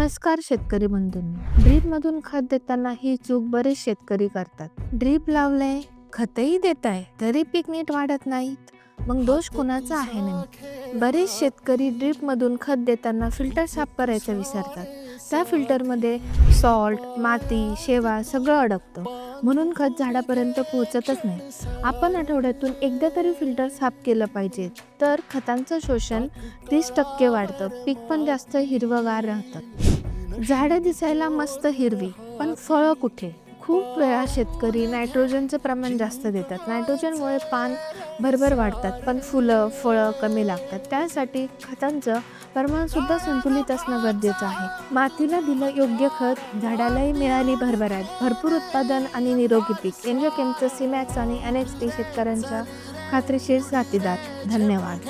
नमस्कार शेतकरी बंधूंनी. ड्रीप मधून खत देताना ही चूक बरेच शेतकरी करतात. ड्रीप लावलंय खतही देत आहे तरी पीक नीट वाढत नाहीत. मग दोष कुणाचा आहे नाही बरेच शेतकरी ड्रीप मधून खत देताना फिल्टर साफ करायचं विसरतात. त्या फिल्टरमध्ये सॉल्ट माती शेवा सगळं अडकतं. म्हणून खत झाडापर्यंत पोहोचतच नाही. आपण आठवड्यातून एकदा तरी फिल्टर साफ केलं पाहिजे. तर खतांचं शोषण तीस टक्के वाढतं. पीक पण जास्त हिरवगार राहतं. झाडं दिसायला मस्त हिरवी पण फळं कुठे? खूप वेळा शेतकरी नायट्रोजनचं प्रमाण जास्त देतात. नायट्रोजनमुळे पान भरभर वाढतात पण फुलं फळं कमी लागतात. त्यासाठी खतांचं प्रमाणसुद्धा संतुलित असणं गरजेचं आहे. मातीला दिलं योग्य खत झाडालाही मिळाली भरभराट. भरपूर उत्पादन आणि निरोगी पीक. एनजिओ सीमॅक्स आणि एन एच टी शेतकऱ्यांच्या खात्रीशीर साथीदार धन्यवाद.